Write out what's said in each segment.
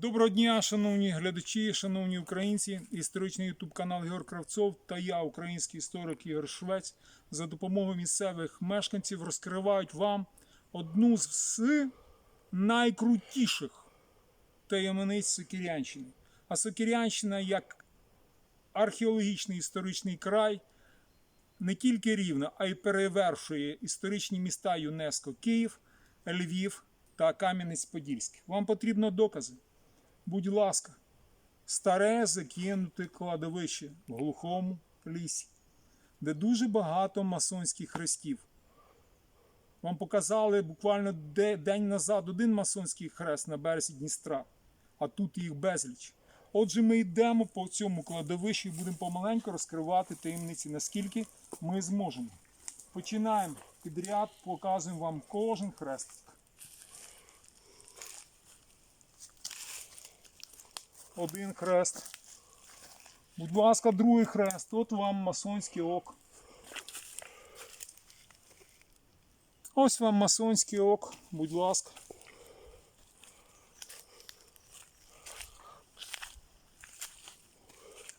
Доброго дня, шановні глядачі, шановні українці. Історичний ютуб канал Ігор Кравцов та я, український історик Ігор Швець, за допомогою місцевих мешканців розкривають вам одну з найкрутіших таємниць Сокірянщини. А Сокірянщина як археологічний історичний край не тільки рівна, а й перевершує історичні міста ЮНЕСКО Київ, Львів та Кам'янець-Подільський. Вам потрібно докази. Будь ласка, старе закинуте кладовище в глухому лісі, де дуже багато масонських хрестів. Вам показали буквально день назад один масонський хрест на березі Дністра, а тут їх безліч. Отже, ми йдемо по цьому кладовищу і будемо помаленьку розкривати таємниці, наскільки ми зможемо. Починаємо підряд, показуємо вам кожен хрестик. Один хрест. Будь ласка, другий хрест. От вам масонський ок. Ось вам масонський ок, будь ласка.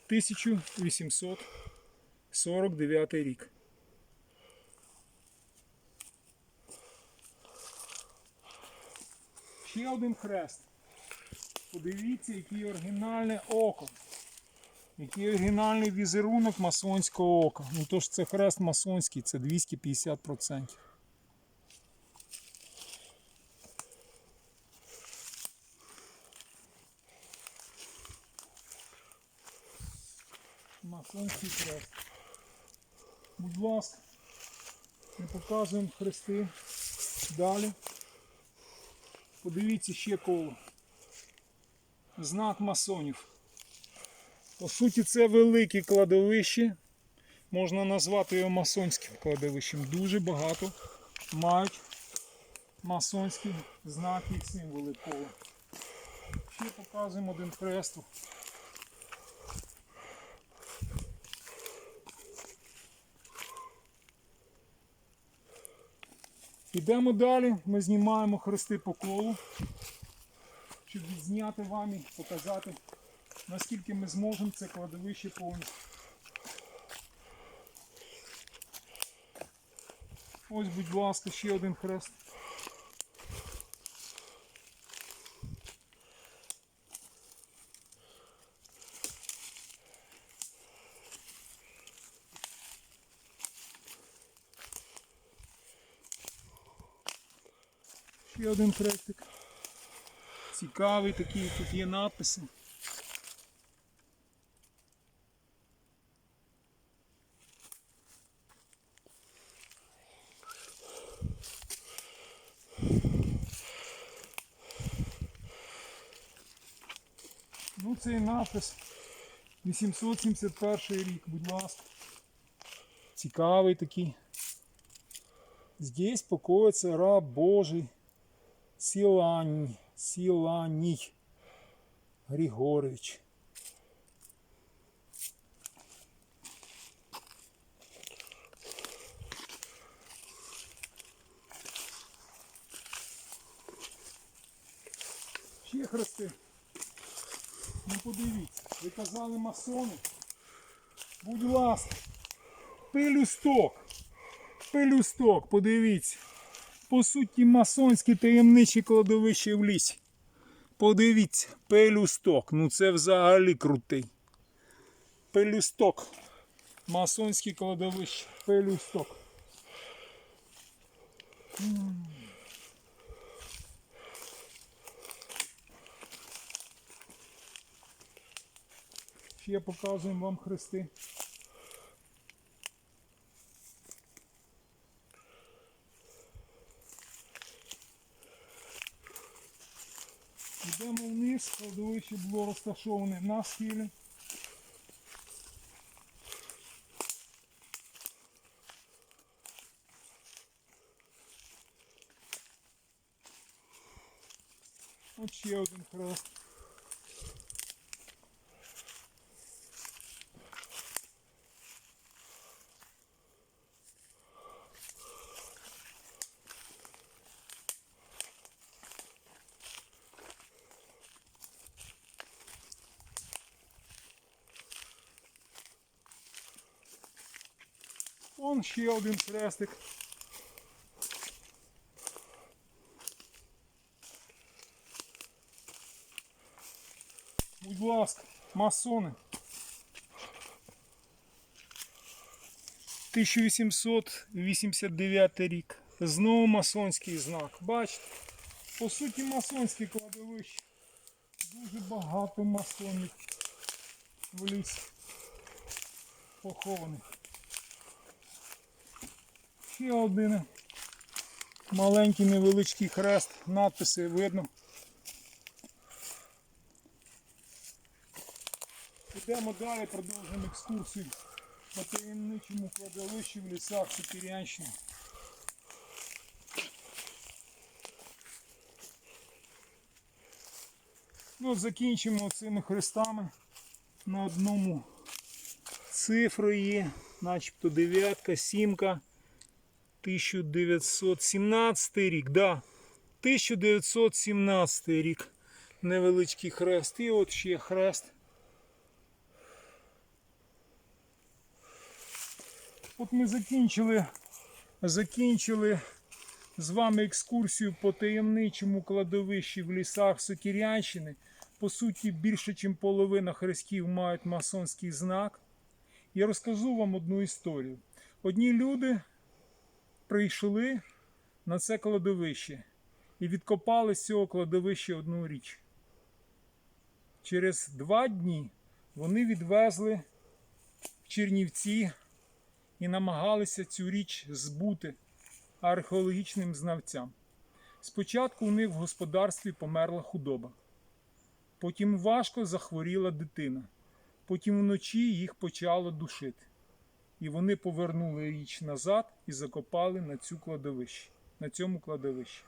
Тисячу вісімсот сорок дев'ятий рік. Ще один хрест. Подивіться, який оригінальне око. Який оригінальний візерунок масонського ока. Ну то ж це хрест масонський, це 250%. Масонський хрест. Будь ласка, ми показуємо хрести. Далі. Подивіться ще коло знак масонів. По суті, це велике кладовище. Можна назвати його масонським кладовищем. Дуже багато мають масонські знаки і символи кола. Ще показуємо один хрест. Ідемо далі, ми знімаємо хрести по колу щоб відзняти вам і показати, наскільки ми зможемо це кладовище повністю. Ось, будь ласка, ще один хрест. Ще один хрестик. Цікавий такий, тут є надписи. Ну, цей надпис 871 рік, будь ласка. Цікавий такий. Здесь покоїться раб Божий. Сілань, Сіланій Григорович. Ще хрести. Ну подивіться, ви казали масони. Будь ласка, пилюсток. Пилюсток, подивіться. По суті, масонське таємниче кладовище в лісі. Подивіться, пелюсток. Ну це взагалі крутий. Пелюсток. Масонське кладовище. Пелюсток. Ще показуємо вам хрести. Йдемо вниз, кладовище було розташоване на схилі. Ось ще один хрест. Он ще один хрестик. Будь ласка, масони. 1889 рік. Знову масонський знак. Бачите? По суті, масонське кладовище. Дуже багато масонів в лісі похованих. Ще один маленький невеличкий хрест, надписи видно. Йдемо далі, продовжуємо екскурсію по таємничому кладовищі в лісах Сокирянщини. Ну, закінчимо цими хрестами. На одному цифри є, начебто дев'ятка, сімка. 1917 рік, да. 1917 рік. Невеличкий хрест. І от ще хрест. От ми закінчили, закінчили з вами екскурсію по таємничому кладовищі в лісах Сокірянщини. По суті, більше, ніж половина хрестів мають масонський знак. Я розкажу вам одну історію. Одні люди прийшли на це кладовище і відкопали з цього кладовища одну річ. Через два дні вони відвезли в Чернівці і намагалися цю річ збути археологічним знавцям. Спочатку у них в господарстві померла худоба, потім важко захворіла дитина, потім вночі їх почало душити. І вони повернули річ назад і закопали на цю кладовищі, на цьому кладовищі.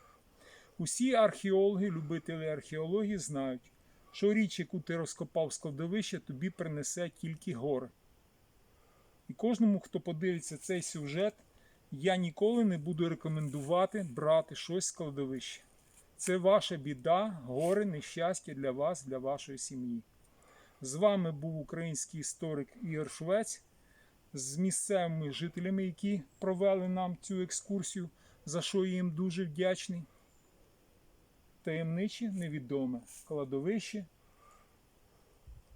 Усі археологи, любителі археології знають, що річ, яку ти розкопав з кладовища, тобі принесе тільки гори. І кожному, хто подивиться цей сюжет, я ніколи не буду рекомендувати брати щось з кладовища. Це ваша біда, горе, нещастя для вас, для вашої сім'ї. З вами був український історик Ігор Швець з місцевими жителями, які провели нам цю екскурсію, за що їм дуже вдячний. Таємниче, невідоме кладовище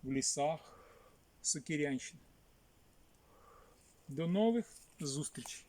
в лісах Сокирянщини. До нових зустрічей!